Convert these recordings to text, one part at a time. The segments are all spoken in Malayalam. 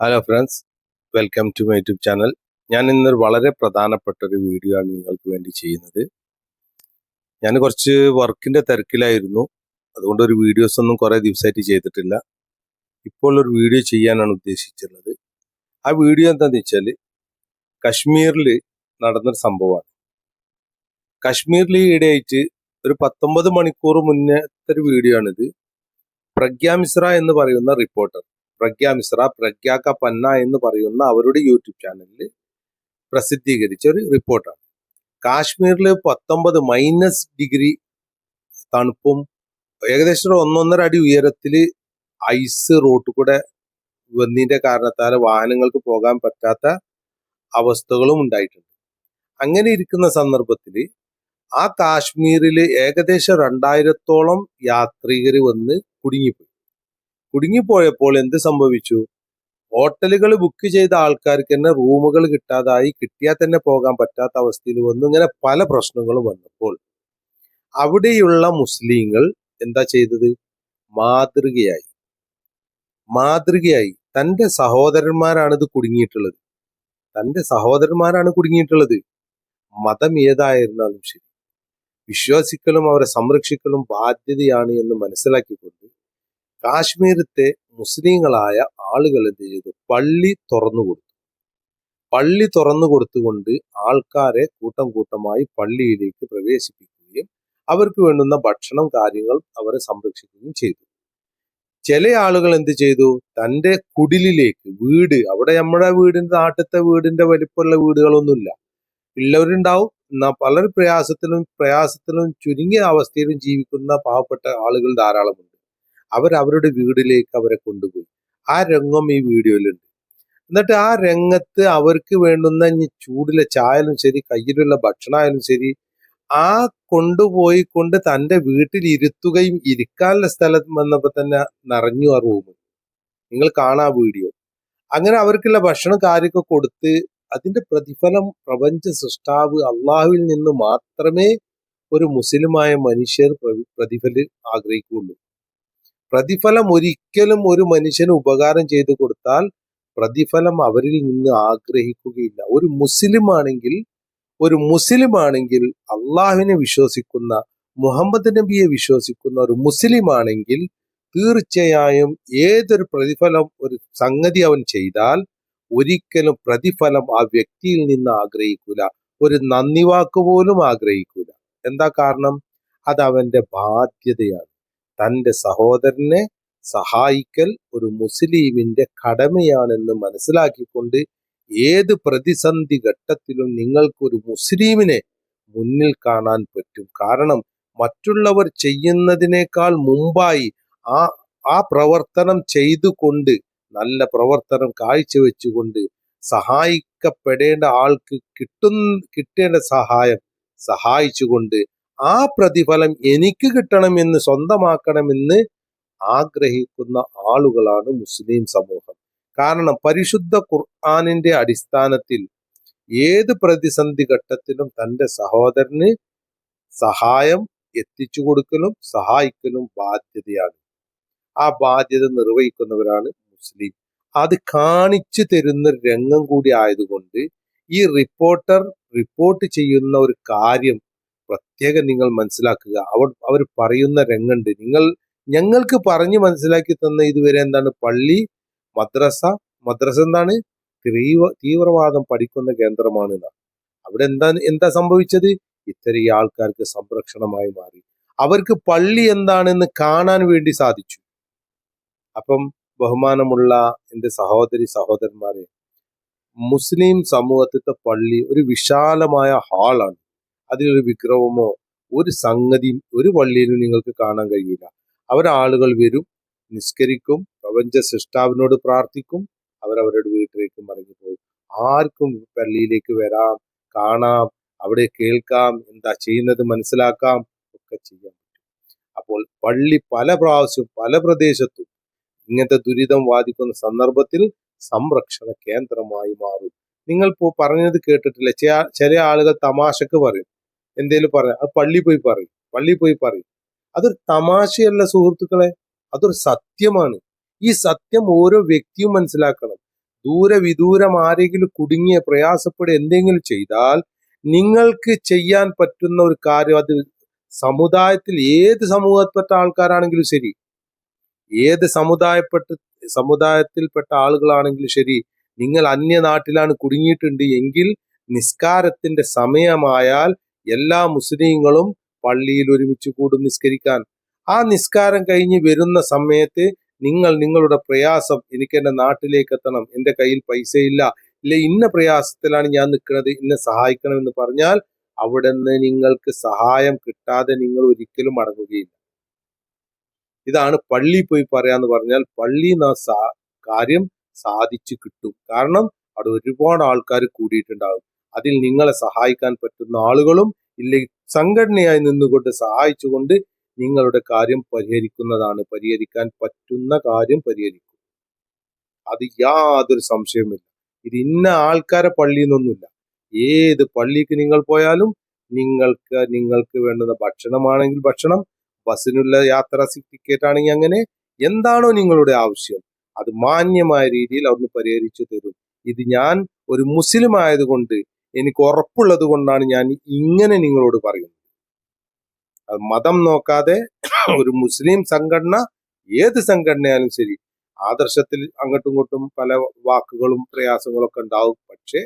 Hello friends welcome to my YouTube channel ഞാൻ ഇന്നൊരു വളരെ പ്രധാനപ്പെട്ട ഒരു വീഡിയോ ആണ് നിങ്ങൾക്ക് വേണ്ടി ചെയ്യുന്നത്. ഞാൻ കുറച്ച് വർക്കിന്റെ തിരക്കിലായിരുന്നു. അതുകൊണ്ട് ഒരു വീഡിയോസ് ഒന്നും കുറേ ദിവസമായിട്ട് ചെയ്തിട്ടില്ല. ഇപ്പോൾ ഒരു വീഡിയോ ചെയ്യാനാണ് ഉദ്ദേശിച്ചിരുന്നത്. ആ വീഡിയോ എന്താണെന്ന് വെച്ചാൽ കശ്മീരിൽ നടന്നൊരു സംഭവമാണ്. കശ്മീരിൽ ഈയിടെയായിട്ട് ഒരു പത്തൊമ്പത് മണിക്കൂർ മുന്നത്തെ ഒരു വീഡിയോ ആണിത്. പ്രഗ്യാ മിശ്ര എന്ന് പറയുന്ന റിപ്പോർട്ടർ പ്രഗ്യ മിശ്ര പ്രഗ്യ ക പന്ന എന്ന് പറയുന്ന അവരുടെ യൂട്യൂബ് ചാനലിൽ പ്രസിദ്ധീകരിച്ച ഒരു റിപ്പോർട്ടാണ്. കാശ്മീരിൽ പത്തൊമ്പത് മൈനസ് ഡിഗ്രി തണുപ്പും ഏകദേശം ഒന്നൊന്നര അടി ഉയരത്തിൽ ഐസ് റോട്ടിൽ കൂടെ വന്നതിന്റെ കാരണത്താൽ വാഹനങ്ങൾക്ക് പോകാൻ പറ്റാത്ത അവസ്ഥകളും ഉണ്ടായിട്ടുണ്ട്. അങ്ങനെ ഇരിക്കുന്ന സന്ദർഭത്തിൽ ആ കാശ്മീരിൽ ഏകദേശം രണ്ടായിരത്തോളം യാത്രികർ വന്ന് കുടുങ്ങിപ്പോയി. കുടുങ്ങിപ്പോയപ്പോൾ എന്ത് സംഭവിച്ചു? ഹോട്ടലുകൾ ബുക്ക് ചെയ്ത ആൾക്കാർക്ക് തന്നെ റൂമുകൾ കിട്ടാതായി കിട്ടിയാൽ തന്നെ പോകാൻ പറ്റാത്ത അവസ്ഥയിൽ വന്നു. ഇങ്ങനെ പല പ്രശ്നങ്ങളും വന്നപ്പോൾ അവിടെയുള്ള മുസ്ലിങ്ങൾ എന്താ ചെയ്തത്? മാതൃകയായി. മാതൃകയായി. തന്റെ സഹോദരന്മാരാണ് ഇത് കുടുങ്ങിയിട്ടുള്ളത്. തന്റെ സഹോദരന്മാരാണ് കുടുങ്ങിയിട്ടുള്ളത്. മതം ഏതായിരുന്നാലും ശരി. വിശ്വസിക്കലും അവരെ സംരക്ഷിക്കലും ബാധ്യതയാണ് എന്ന് മനസ്സിലാക്കിക്കൊണ്ട് കാശ്മീരത്തെ മുസ്ലിങ്ങളായ ആളുകൾ എന്ത് ചെയ്തു? പള്ളി തുറന്നു കൊടുത്തു. പള്ളി തുറന്നു കൊടുത്തുകൊണ്ട് ആൾക്കാരെ കൂട്ടം കൂട്ടമായി പള്ളിയിലേക്ക് പ്രവേശിപ്പിക്കുകയും അവർക്ക് വേണ്ടുന്ന ഭക്ഷണം കാര്യങ്ങൾ അവരെ സംരക്ഷിക്കുകയും ചെയ്തു. ചില ആളുകൾ എന്ത് ചെയ്തു? തന്റെ കുടിലിലേക്ക് വീട് അവിടെ നമ്മുടെ വീടിന്റെ നാട്ടിലത്തെ വീടിന്റെ വലിപ്പമുള്ള വീടുകളൊന്നുമില്ല. ഉള്ളവരുണ്ടാവും. എന്നാൽ പലർ പ്രയാസത്തിലും പ്രയാസത്തിലും ചുരുങ്ങിയ അവസ്ഥയിലും ജീവിക്കുന്ന പാവപ്പെട്ട ആളുകൾ ധാരാളമുണ്ട്. അവർ അവരുടെ വീടിലേക്ക് അവരെ കൊണ്ടുപോയി. ആ രംഗം ഈ വീഡിയോയിലുണ്ട്. എന്നിട്ട് ആ രംഗത്ത് അവർക്ക് വേണ്ടുന്ന ചൂടിലെ ചായാലും ശരി കയ്യിലുള്ള ഭക്ഷണമായാലും ശരി ആ കൊണ്ടുപോയി കൊണ്ട് തന്റെ വീട്ടിൽ ഇരുത്തുകയും ഇരിക്കാനുള്ള സ്ഥലം വന്നപ്പോൾ തന്നെ നിറഞ്ഞു ആ റൂം. നിങ്ങൾ കാണാ വീഡിയോ. അങ്ങനെ അവർക്കുള്ള ഭക്ഷണം കാര്യമൊക്കെ കൊടുത്ത് അതിന്റെ പ്രതിഫലം പ്രപഞ്ച സൃഷ്ടാവ് അള്ളാഹുവിൽ നിന്ന് മാത്രമേ ഒരു മുസ്ലിമായ മനുഷ്യർ പ്രതി- പ്രതിഫലം ആഗ്രഹിക്കുകയുള്ളൂ. പ്രതിഫലം ഒരിക്കലും ഒരു മനുഷ്യന് ഉപകാരം ചെയ്തു കൊടുത്താൽ പ്രതിഫലം അവരിൽ നിന്ന് ആഗ്രഹിക്കുകയില്ല. ഒരു മുസ്ലിം ആണെങ്കിൽ ഒരു മുസ്ലിം ആണെങ്കിൽ അള്ളാഹുവിനെ വിശ്വസിക്കുന്ന മുഹമ്മദ് നബിയെ വിശ്വസിക്കുന്ന ഒരു മുസ്ലിം ആണെങ്കിൽ തീർച്ചയായും ഏതൊരു പ്രതിഫലം ഒരു സംഗതി അവൻ ചെയ്താൽ ഒരിക്കലും പ്രതിഫലം ആ വ്യക്തിയിൽ നിന്ന് ആഗ്രഹിക്കൂല. ഒരു നന്ദി വാക്ക് പോലും ആഗ്രഹിക്കൂല. എന്താ കാരണം? അത് അവന്റെ ബാധ്യതയാണ്. തന്റെ സഹോദരനെ സഹായിക്കൽ ഒരു മുസ്ലിമിന്റെ കടമയാണെന്ന് മനസ്സിലാക്കിക്കൊണ്ട് ഏത് പ്രതിസന്ധി ഘട്ടത്തിലും നിങ്ങൾക്കൊരു മുസ്ലിമിനെ മുന്നിൽ കാണാൻ പറ്റും. കാരണം മറ്റുള്ളവർ ചെയ്യുന്നതിനേക്കാൾ മുമ്പായി ആ ആ പ്രവർത്തനം ചെയ്തുകൊണ്ട് നല്ല പ്രവർത്തനം കാഴ്ചവെച്ചുകൊണ്ട് സഹായിക്കപ്പെടേണ്ട ആൾക്ക് കിട്ടുന്ന കിട്ടേണ്ട സഹായം സഹായിച്ചുകൊണ്ട് ആ പ്രതിഫലം എനിക്ക് കിട്ടണമെന്ന് സ്വന്തമാക്കണമെന്ന് ആഗ്രഹിക്കുന്ന ആളുകളാണ് മുസ്ലിം സമൂഹം. കാരണം പരിശുദ്ധ ഖുർആാനിന്റെ അടിസ്ഥാനത്തിൽ ഏത് പ്രതിസന്ധി ഘട്ടത്തിലും തന്റെ സഹോദരന് സഹായം എത്തിച്ചു കൊടുക്കലും സഹായിക്കലും ബാധ്യതയാണ്. ആ ബാധ്യത നിർവഹിക്കുന്നവരാണ് മുസ്ലിം. അത് കാണിച്ചു തരുന്ന രംഗം കൂടി ആയതുകൊണ്ട് ഈ റിപ്പോർട്ടർ റിപ്പോർട്ട് ചെയ്യുന്ന ഒരു കാര്യം പ്രത്യേകം നിങ്ങൾ മനസ്സിലാക്കുക. അവർ അവർ പറയുന്ന രംഗുണ്ട്. നിങ്ങൾ ഞങ്ങൾക്ക് പറഞ്ഞു മനസ്സിലാക്കി തന്ന ഇതുവരെ എന്താണ്? പള്ളി മദ്രസ മദ്രസ എന്താണ്? തീവ്ര തീവ്രവാദം പഠിക്കുന്ന കേന്ദ്രമാണ് അവിടെ എന്താ എന്താ സംഭവിച്ചത്? ഇത്തരം ആൾക്കാർക്ക് സംരക്ഷണമായി മാറി. അവർക്ക് പള്ളി എന്താണെന്ന് കാണാൻ വേണ്ടി സാധിച്ചു. അപ്പം ബഹുമാനമുള്ള എന്റെ സഹോദരി സഹോദരന്മാരെ മുസ്ലിം സമൂഹത്തിലെ പള്ളി ഒരു വിശാലമായ ഹാളാണ്. അതിലൊരു വിഗ്രഹമോ ഒരു സംഗതിയും ഒരു പള്ളിയിലും നിങ്ങൾക്ക് കാണാൻ കഴിയില്ല. അവരാളുകൾ വരും നിസ്കരിക്കും പ്രപഞ്ച സൃഷ്ടാവിനോട് പ്രാർത്ഥിക്കും അവരവരുടെ വീട്ടിലേക്ക് മടങ്ങിപ്പോകും. ആർക്കും പള്ളിയിലേക്ക് വരാം കാണാം അവിടെ കേൾക്കാം എന്താ ചെയ്യുന്നത് മനസ്സിലാക്കാം ഒക്കെ ചെയ്യാൻ പറ്റും. അപ്പോൾ പള്ളി പല പ്രാവശ്യവും പല പ്രദേശത്തും ഇങ്ങനത്തെ ദുരിതം വാദിക്കുന്ന സന്ദർഭത്തിൽ സംരക്ഷണ കേന്ദ്രമായി മാറും. നിങ്ങൾ പറഞ്ഞത് കേട്ടിട്ടില്ല. ചില ആളുകൾ തമാശക്ക് പറയും. എന്തേലും പറയാം അത് പള്ളി പോയി പറയും പള്ളി പോയി പറയും. അതൊരു തമാശയല്ല സുഹൃത്തുക്കളെ അതൊരു സത്യമാണ്. ഈ സത്യം ഓരോ വ്യക്തിയും മനസ്സിലാക്കണം. ദൂരെ വിദൂരം ആരെങ്കിലും കുടുങ്ങിയ പ്രയാസപ്പെടുക എന്തെങ്കിലും ചെയ്താൽ നിങ്ങൾക്ക് ചെയ്യാൻ പറ്റുന്ന ഒരു കാര്യം അത് സമുദായത്തിൽ ഏത് സമൂഹത്തിൽപ്പെട്ട ആൾക്കാരാണെങ്കിലും ശരി. ഏത് സമുദായപ്പെട്ട സമുദായത്തിൽപ്പെട്ട ആളുകളാണെങ്കിലും ശരി. നിങ്ങൾ അന്യ നാട്ടിലാണ് കുടുങ്ങിയിട്ടുണ്ട് എങ്കിൽ നിസ്കാരത്തിന്റെ സമയമായാൽ എല്ലാ മുസ്ലിങ്ങളും പള്ളിയിൽ ഒരുമിച്ച് കൂടും നിസ്കരിക്കാൻ. ആ നിസ്കാരം കഴിഞ്ഞ് വരുന്ന സമയത്ത് നിങ്ങൾ നിങ്ങളുടെ പ്രയാസം എനിക്ക് എന്റെ നാട്ടിലേക്ക് എത്തണം എന്റെ കയ്യിൽ പൈസയില്ല ഇല്ല ഇന്ന പ്രയാസത്തിലാണ് ഞാൻ നിൽക്കുന്നത് എന്ന് പറഞ്ഞാൽ അവിടെ നിന്ന് നിങ്ങൾക്ക് സഹായം കിട്ടാതെ നിങ്ങൾ ഒരിക്കലും മടങ്ങുകയില്ല. ഇതാണ് പള്ളി പോയി പറയാന്ന് പറഞ്ഞാൽ പള്ളി കാര്യം സാധിച്ചു കിട്ടും. കാരണം അവിടെ ഒരുപാട് ആൾക്കാർ കൂടിയിട്ടുണ്ടാകും. അതിൽ നിങ്ങളെ സഹായിക്കാൻ പറ്റുന്ന ആളുകളും ഇല്ലെങ്കിൽ സംഘടനയായി നിന്നുകൊണ്ട് സഹായിച്ചുകൊണ്ട് നിങ്ങളുടെ കാര്യം പരിഹരിക്കുന്നതാണ്. പരിഹരിക്കാൻ പറ്റുന്ന കാര്യം പരിഹരിക്കും. അത് യാതൊരു സംശയവുമില്ല. ഇത് ഇന്ന ആൾക്കാരെ പള്ളി എന്നൊന്നുമില്ല ഏത് പള്ളിക്ക് നിങ്ങൾ പോയാലും നിങ്ങൾക്ക് നിങ്ങൾക്ക് വേണ്ടുന്ന ഭക്ഷണമാണെങ്കിൽ ഭക്ഷണം ബസ്സിനുള്ള യാത്രാ ടിക്കറ്റ് ആണെങ്കിൽ അങ്ങനെ എന്താണോ നിങ്ങളുടെ ആവശ്യം. അത് മാന്യമായ രീതിയിൽ അവർ പരിഹരിച്ചു തരും. ഇത് ഞാൻ ഒരു മുസ്ലിം ആയതുകൊണ്ട് എനിക്ക് ഉറപ്പുള്ളത് കൊണ്ടാണ് ഞാൻ ഇങ്ങനെ നിങ്ങളോട് പറയുന്നത്. അത് മതം നോക്കാതെ ഒരു മുസ്ലിം സംഘടന ഏത് സംഘടനയാലും ശരി ആദർശത്തിൽ അങ്ങോട്ടും ഇങ്ങോട്ടും പല വാക്കുകളും പ്രയാസങ്ങളൊക്കെ ഉണ്ടാവും. പക്ഷേ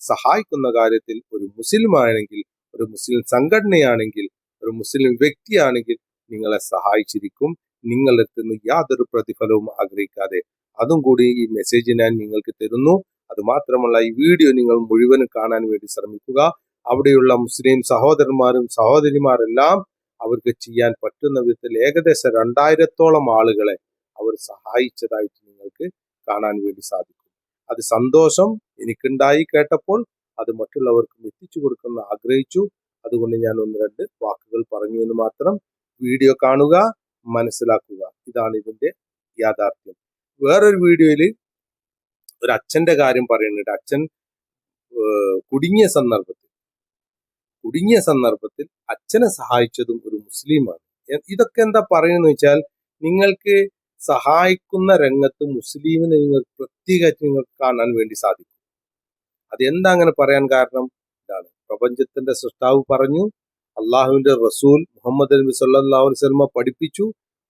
സഹായിക്കുന്ന കാര്യത്തിൽ ഒരു മുസ്ലിം ആണെങ്കിൽ ഒരു മുസ്ലിം സംഘടനയാണെങ്കിൽ ഒരു മുസ്ലിം വ്യക്തിയാണെങ്കിൽ നിങ്ങളെ സഹായിച്ചിരിക്കും. നിങ്ങളെത്തുന്ന യാതൊരു പ്രതിഫലവും ആഗ്രഹിക്കാതെ. അതും കൂടി ഈ മെസ്സേജ് ഞാൻ നിങ്ങൾക്ക് തരുന്നു. അത് മാത്രമല്ല ഈ വീഡിയോ നിങ്ങൾ മുഴുവനും കാണാൻ വേണ്ടി ശ്രമിക്കുക. അവിടെയുള്ള മുസ്ലിം സഹോദരന്മാരും സഹോദരിമാരെല്ലാം അവർക്ക് ചെയ്യാൻ പറ്റുന്ന വിധത്തിൽ ഏകദേശം രണ്ടായിരത്തോളം ആളുകളെ അവർ സഹായിച്ചതായിട്ട് നിങ്ങൾക്ക് കാണാൻ വേണ്ടി സാധിക്കും. അത് സന്തോഷം എനിക്കുണ്ടായി കേട്ടപ്പോൾ അത് മറ്റുള്ളവർക്കും എത്തിച്ചു കൊടുക്കുന്ന ആഗ്രഹിച്ചു. അതുകൊണ്ട് ഞാൻ ഒന്ന് രണ്ട് വാക്കുകൾ പറഞ്ഞു എന്ന് മാത്രം വീഡിയോ കാണുക മനസ്സിലാക്കുക. ഇതാണ് ഇതിന്റെ യാഥാർത്ഥ്യം. വേറൊരു വീഡിയോയിൽ ഒരു അച്ഛന്റെ കാര്യം പറയുന്നുണ്ട് അച്ഛൻ കുടുങ്ങിയ സന്ദർഭത്തിൽ കുടുങ്ങിയ സന്ദർഭത്തിൽ അച്ഛനെ സഹായിച്ചതും ഒരു മുസ്ലിമാണ്. ഇതൊക്കെ എന്താ പറയുന്നത് വെച്ചാൽ നിങ്ങൾക്ക് സഹായിക്കുന്ന രംഗത്ത് മുസ്ലിമിനെ നിങ്ങൾ പ്രത്യേക നിങ്ങൾക്ക് കാണാൻ വേണ്ടി സാധിക്കും. അതെന്താ അങ്ങനെ പറയാൻ കാരണം? ഇതാണ്. പ്രപഞ്ചത്തിന്റെ സൃഷ്ടാവ് പറഞ്ഞു അള്ളാഹുവിന്റെ റസൂൽ മുഹമ്മദ് നബി സല്ലാ വസ്ലമ പഠിപ്പിച്ചു.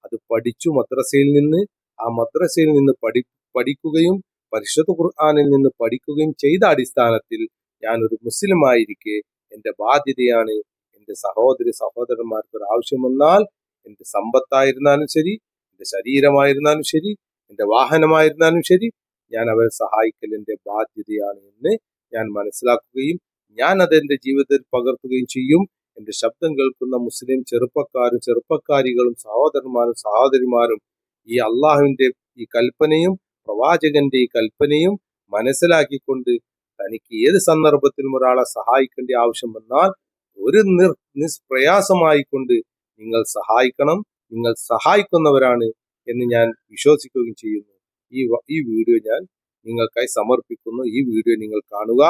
അത് പഠിച്ചു മദ്രസയിൽ നിന്ന്. ആ മദ്രസയിൽ നിന്ന് പഠി പഠിക്കുകയും പരിശുദ്ധ ഖുർആാനിൽ നിന്ന് പഠിക്കുകയും ചെയ്ത അടിസ്ഥാനത്തിൽ ഞാൻ ഒരു മുസ്ലിം ആയിരിക്കെ എന്റെ ബാധ്യതയാണ് എന്റെ സഹോദരി സഹോദരന്മാർക്ക് ഒരു ആവശ്യം വന്നാൽ എന്റെ സമ്പത്തായിരുന്നാലും ശരി എന്റെ ശരീരമായിരുന്നാലും ശരി എന്റെ വാഹനമായിരുന്നാലും ശരി ഞാൻ അവരെ സഹായിക്കൽ എന്റെ ബാധ്യതയാണ് എന്ന് ഞാൻ മനസ്സിലാക്കുകയും ഞാൻ അത് എന്റെ ജീവിതത്തിൽ പകർത്തുകയും ചെയ്യും. എന്റെ ശബ്ദം കേൾക്കുന്ന മുസ്ലിം ചെറുപ്പക്കാരും ചെറുപ്പക്കാരികളും സഹോദരന്മാരും സഹോദരിമാരും ഈ അള്ളാഹുവിന്റെ ഈ കൽപ്പനയും പ്രവാചകന്റെ ഈ കൽപ്പനയും മനസ്സിലാക്കിക്കൊണ്ട് തനിക്ക് ഏത് സന്ദർഭത്തിലും ഒരാളെ സഹായിക്കേണ്ട ആവശ്യം വന്നാൽ ഒരു നിർ നിഷ്പ്രയാസമായിക്കൊണ്ട് നിങ്ങൾ സഹായിക്കണം നിങ്ങൾ സഹായിക്കുന്നവരാണ് എന്ന് ഞാൻ വിശ്വസിക്കുകയും ചെയ്യുന്നു ഈ ഈ വീഡിയോ ഞാൻ നിങ്ങൾക്കായി സമർപ്പിക്കുന്നു ഈ വീഡിയോ നിങ്ങൾ കാണുക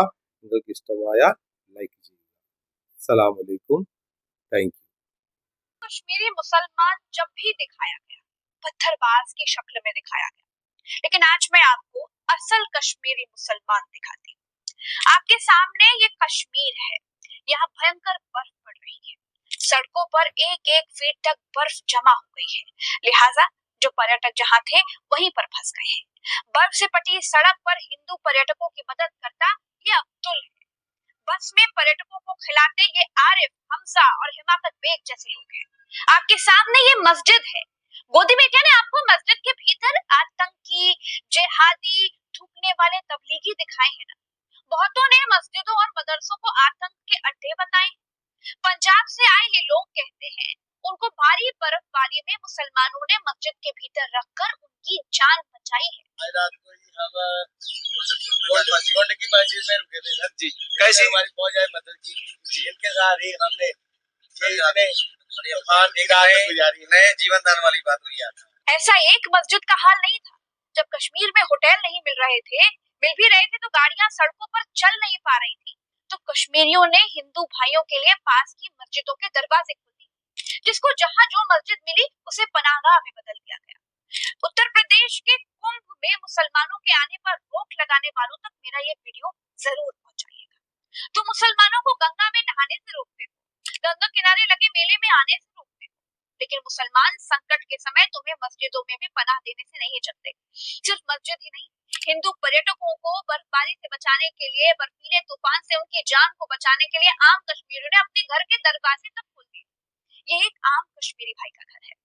നിങ്ങൾക്ക് ഇഷ്ടമായ ലൈക്ക് ചെയ്യുക सलामकुम थैंक यू कश्मीरी मुसलमान जब भी दिखाया गया पत्थरबाज की शक्ल में दिखाया गया लेकिन आज मैं आपको असल कश्मीरी मुसलमान दिखाती हूँ। आपके सामने ये कश्मीर है। यहाँ भयंकर बर्फ़ पड़ रही है। सड़कों पर एक एक फीट तक बर्फ़ जमा हो गई है। लिहाजा जो पर्यटक जहाँ थे, वहीं पर फंस गए हैं। बर्फ़ से पटी सड़क पर हिंदू पर्यटकों की मदद करता ये अब्दुल है। बस में पर्यटकों को खिलाते ये आरिफ, हमजा और हिमाकत बेग जैसे लोग हैं। आपके सामने ये मस्जिद है। गोदी बेटिया ने आपको मस्जिद के भीतर आतंकी जेहादी थूकने वाले तबलीगी दिखाए हैं ना। बहुतों ने मस्जिदों और मदरसों को आतंक के अड्डे बताए पंजाब से आए ये लोग कहते हैं उनको भारी बर्फबारी में मुसलमानों ने मस्जिद के भीतर रखकर उनकी जान बचाई है। रात को गोल्ड की मस्जिद में रुके थे। सर जी कैसे? हमारी फौज है मदद की इनके साथ ही हमने नए जीवन दान वाली बात हुई ऐसा एक मस्जिद का हाल नहीं था। जब कश्मीर में होटल नहीं मिल रहे थे मिल भी रहे थे तो गाड़ियाँ सड़कों पर चल नहीं पा रही थी। तो कश्मीरियों ने हिंदू भाइयों के लिए पास की मस्जिदों के दरवाजे खोल दिए। जिसको जहाँ जो मस्जिद मिली उसे पनाहगाह में बदल दिया गया। उत्तर प्रदेश के कुंभ में मुसलमानों के आने पर रोक लगाने वालों तक मेरा ये वीडियो ज़रूर पहुंचाइएगा। तो मुसलमानों को गंगा में नहाने से रोकते हो। गंगा किनारे लगे मेले में आने से रोकते हो लेकिन मुसलमान संकट के समय तुम्हें मस्जिदों में भी पनाह देने से नहीं चलते सिर्फ मस्जिद ही नहीं हिंदू पर्यटकों को बर्फबारी से बचाने के लिए बर्फीले तूफान से उनकी जान को बचाने के लिए आम कश्मीरियों ने अपने घर के दरवाजे तक खोल दिए ये एक आम कश्मीरी भाई का घर है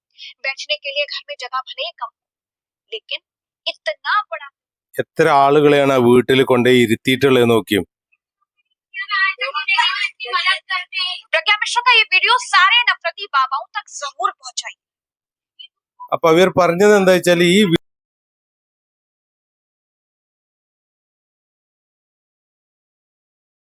बैठने के लिए घर में जगह भले ही कम हो लेकिन इतना बड़ा എത്ര ആളുകളെയാണ് ആ വീട്ടിൽ കൊണ്ടുപോയി ഇരുത്തിയിട്ടുള്ളത് നോക്കിയും प्रज्ञा मिश्रा का ये वीडियो सारे नफरती बाबाओं तक जरूर पहुंचाई അപ്പൊ അവർ പറഞ്ഞത് എന്താ വെച്ചാൽ ഈ